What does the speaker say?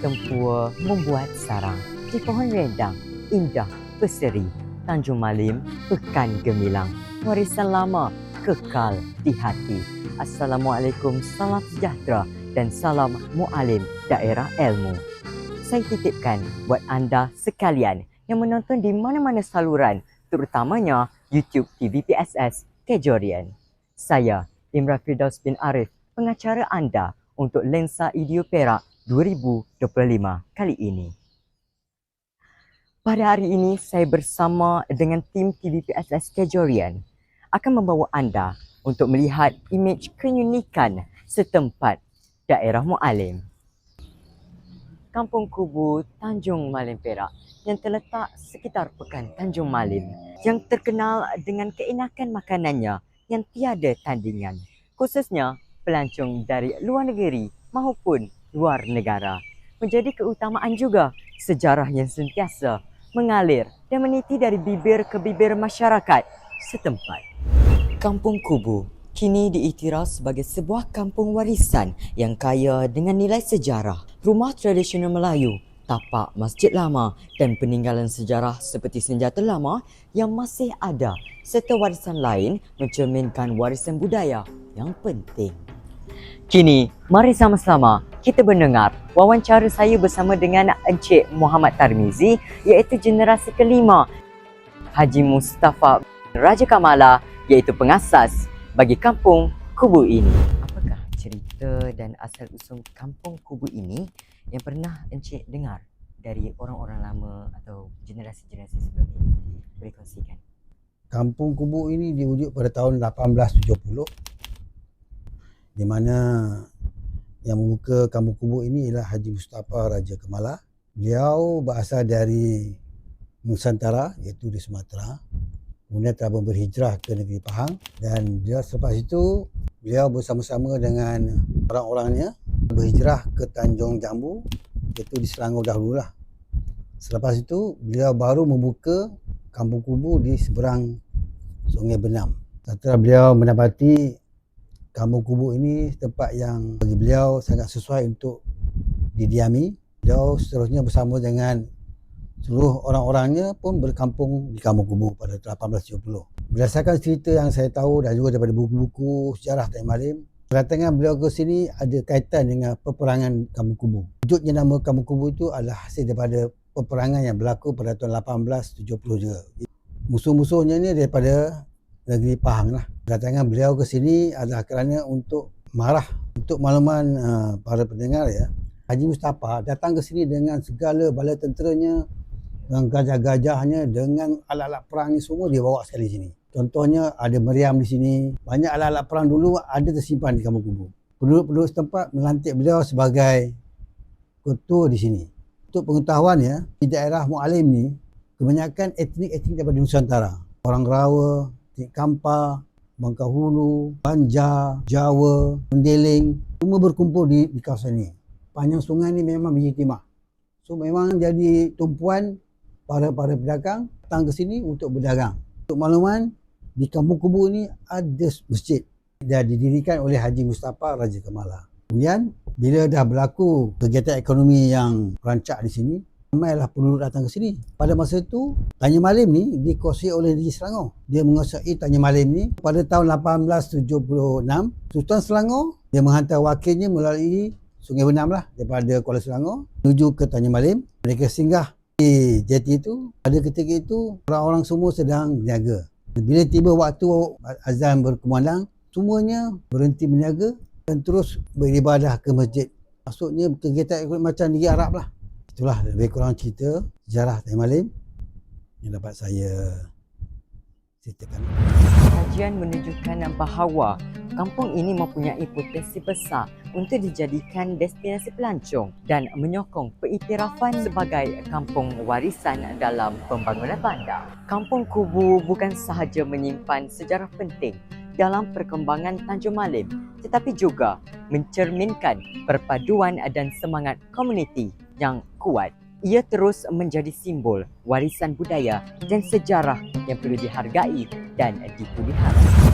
tempua membuat sarang di pohon rendang indah berseri. Tanjung Malim Pekan Gemilang. Warisan lama kekal di hati. Assalamualaikum salam sejahtera dan salam mualim daerah ilmu. Saya titipkan buat anda sekalian yang menonton di mana-mana saluran terutamanya YouTube TVPSS Kejorian. Saya Imran Firdaus bin Arif pengacara anda untuk Lensa Idio Perak 2025 kali ini. Pada hari ini, saya bersama dengan tim TVPSS Kejorian akan membawa anda untuk melihat imej keunikan setempat daerah Mualim. Kampung Kubu Tanjung Malim Perak yang terletak sekitar Pekan Tanjung Malim yang terkenal dengan keenakan makanannya yang tiada tandingan. Khususnya pelancong dari luar negeri maupun luar negara. Menjadi keutamaan juga sejarah yang sentiasa mengalir dan meniti dari bibir ke bibir masyarakat setempat. Kampung Kubu kini diiktiraf sebagai sebuah kampung warisan yang kaya dengan nilai sejarah, rumah tradisional Melayu, tapak masjid lama dan peninggalan sejarah seperti senjata lama yang masih ada serta warisan lain mencerminkan warisan budaya yang penting. Kini, mari sama-sama kita mendengar wawancara saya bersama dengan Encik Muhammad Tarmizi iaitu generasi kelima Haji Mustafa Raja Kamala iaitu pengasas bagi kampung Kubu ini. Apakah cerita dan asal-usul kampung Kubu ini yang pernah Encik dengar dari orang-orang lama atau generasi-generasi sebelum ini? Boleh kongsikan. Kampung Kubu ini diwujud pada tahun 1870 di mana yang membuka kampung kubu ini ialah Haji Mustafa Raja Kemala. Beliau berasal dari Nusantara iaitu di Sumatera. Kemudian telah berhijrah ke negeri Pahang dan beliau selepas itu beliau bersama-sama dengan orang-orangnya berhijrah ke Tanjung Jambu iaitu di Selangor dahululah. Selepas itu beliau baru membuka kampung kubu di seberang Sungai Benam. Setelah beliau mendapati kampung kubu ini tempat yang bagi beliau sangat sesuai untuk didiami. Beliau seterusnya bersama dengan seluruh orang-orangnya pun berkampung di kampung kubu pada 1870. Berdasarkan cerita yang saya tahu dan juga daripada buku-buku sejarah Taim Malim, kedatangan beliau ke sini ada kaitan dengan peperangan kampung kubu. Wujudnya nama kampung kubu itu adalah hasil daripada peperangan yang berlaku pada tahun 1870 juga. Musuh-musuhnya ni daripada negeri Pahang lah. Kedatangan beliau ke sini adalah kerana untuk marah untuk makluman uh, para pendengar ya. Haji Mustafa datang ke sini dengan segala bala tenteranya, dengan gajah-gajahnya, dengan alat-alat perang ni semua dia bawa sekali sini. Contohnya ada meriam di sini. Banyak alat-alat perang dulu ada tersimpan di kampung kubu. Penduduk-penduduk setempat melantik beliau sebagai ketua di sini. Untuk pengetahuan ya, di daerah Mualim ni kebanyakan etnik-etnik daripada Nusantara. Orang Rawa, Tik Kampa, Bangkahulu, Banjar, Jawa, Mendeling, semua berkumpul di, di kawasan ini. Panjang sungai ni memang biji timah. So memang jadi tumpuan para para pedagang datang ke sini untuk berdagang. Untuk makluman, di Kampung Kubu ni ada masjid dah didirikan oleh Haji Mustafa Raja Kemala. Kemudian bila dah berlaku kegiatan ekonomi yang rancak di sini, ramailah penduduk datang ke sini. Pada masa itu, Tanya Malim ni dikuasai oleh Negeri Selangor. Dia menguasai Tanya Malim ni pada tahun 1876. Sultan Selangor dia menghantar wakilnya melalui Sungai Benam lah daripada Kuala Selangor menuju ke Tanya Malim. Mereka singgah di jeti itu. Pada ketika itu, orang-orang semua sedang berniaga. Bila tiba waktu azan berkumandang, semuanya berhenti berniaga dan terus beribadah ke masjid. Maksudnya kegiatan ikut macam Negeri Arab lah. Itulah lebih kurang cerita sejarah Taim Malim yang dapat saya ceritakan. Kajian menunjukkan bahawa kampung ini mempunyai potensi besar untuk dijadikan destinasi pelancong dan menyokong pengiktirafan sebagai kampung warisan dalam pembangunan bandar. Kampung Kubu bukan sahaja menyimpan sejarah penting dalam perkembangan Tanjung Malim tetapi juga mencerminkan perpaduan dan semangat komuniti yang kuat. Ia terus menjadi simbol warisan budaya dan sejarah yang perlu dihargai dan dipelihara.